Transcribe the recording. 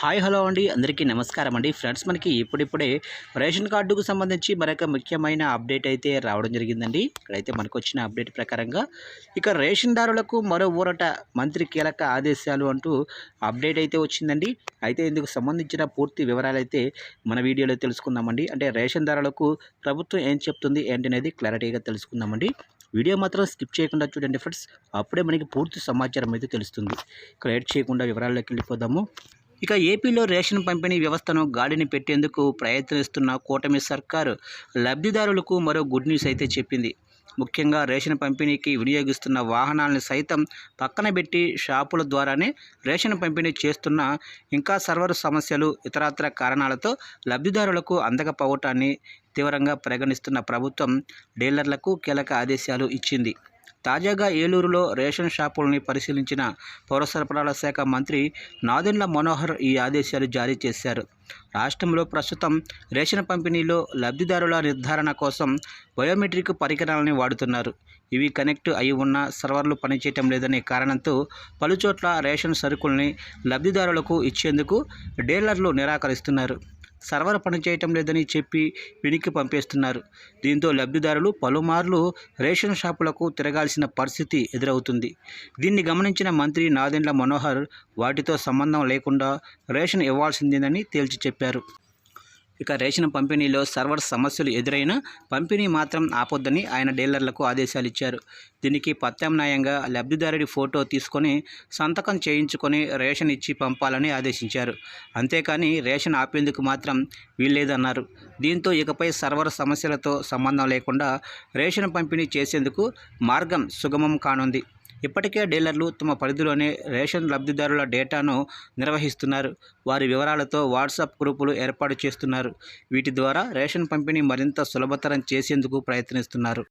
Hi hello అండి. అందరికీ నమస్కారం అండి. ఫ్రెండ్స్ మనకి ఇప్పుడిప్పుడే రేషన్ కార్డుకు సంబంధించి మరొక ముఖ్యమైన అప్డేట్ అయితే రావడం జరిగిందండి. ఇక్కడైతే మనకు వచ్చిన అప్డేట్ ప్రకారంగా ఇక రేషన్దారులకు మరో ఊరట మంత్రి కీలక ఆదేశాలు అంటూ అప్డేట్ అయితే వచ్చిందండి. అయితే ఇందుకు సంబంధించిన పూర్తి వివరాలు అయితే మన వీడియోలో తెలుసుకుందామండి. అంటే రేషన్దారులకు ప్రభుత్వం ఏం చెప్తుంది ఏంటనేది క్లారిటీగా తెలుసుకుందామండి. వీడియో మాత్రం స్కిప్ చేయకుండా చూడండి ఫ్రెండ్స్. అప్పుడే మనకి పూర్తి సమాచారం అయితే తెలుస్తుంది. ఇక్కడ చేయకుండా వివరాల్లోకి వెళ్ళిపోదాము. ఇక ఏపీలో రేషన్ పంపిణీ వ్యవస్థను గాడిని పెట్టేందుకు ప్రయత్నిస్తున్న కూటమి సర్కారు లబ్ధిదారులకు మరో గుడ్ న్యూస్ అయితే చెప్పింది. ముఖ్యంగా రేషన్ పంపిణీకి వినియోగిస్తున్న వాహనాలను సైతం పక్కన పెట్టి షాపుల ద్వారానే రేషన్ పంపిణీ చేస్తున్న ఇంకా సర్వర్ సమస్యలు ఇతరత్ర కారణాలతో లబ్ధిదారులకు అందకపోవటాన్ని తీవ్రంగా పరిగణిస్తున్న ప్రభుత్వం డీలర్లకు కీలక ఆదేశాలు ఇచ్చింది. తాజాగా ఏలూరులో రేషన్ షాపుల్ని పరిశీలించిన పౌర సరఫరాల శాఖ మంత్రి నాదెండ్ల మనోహర్ ఈ ఆదేశాలు జారీ చేశారు. రాష్ట్రంలో ప్రస్తుతం రేషన్ పంపిణీలో లబ్ధిదారుల నిర్ధారణ కోసం బయోమెట్రిక్ పరికరాలని వాడుతున్నారు. ఇవి కనెక్ట్ అయి ఉన్న సర్వర్లు పనిచేయటం లేదనే కారణంతో పలుచోట్ల రేషన్ సరుకుల్ని లబ్ధిదారులకు ఇచ్చేందుకు డీలర్లు నిరాకరిస్తున్నారు. సర్వర్ పనిచేయటం లేదని చెప్పి వెనక్కి పంపేస్తున్నారు. దీంతో లబ్ధిదారులు పలుమార్లు రేషన్ షాపులకు తిరగాల్సిన పరిస్థితి ఎదురవుతుంది. దీన్ని గమనించిన మంత్రి నాదెండ్ల మనోహర్ వాటితో సంబంధం లేకుండా రేషన్ ఇవ్వాల్సిందేనని తేల్చి చెప్పారు. ఇక రేషన్ పంపిణీలో సర్వర్ సమస్యలు ఎదురైనా పంపిణీ మాత్రం ఆపొద్దని ఆయన డీలర్లకు ఆదేశాలు ఇచ్చారు. దీనికి ప్రత్యామ్నాయంగా లబ్ధిదారుడి ఫోటో తీసుకొని సంతకం చేయించుకొని రేషన్ ఇచ్చి పంపాలని ఆదేశించారు. అంతేకాని రేషన్ ఆపేందుకు మాత్రం వీల్లేదన్నారు. దీంతో ఇకపై సర్వర్ సమస్యలతో సంబంధం లేకుండా రేషన్ పంపిణీ చేసేందుకు మార్గం సుగమం కానుంది. ఇప్పటికే డీలర్లు తమ పరిధిలోనే రేషన్ లబ్ధిదారుల డేటాను నిర్వహిస్తున్నారు. వారి వివరాలతో వాట్సాప్ గ్రూపులు ఏర్పాటు చేస్తున్నారు. వీటి ద్వారా రేషన్ పంపిణీ మరింత సులభతరం చేసేందుకు ప్రయత్నిస్తున్నారు.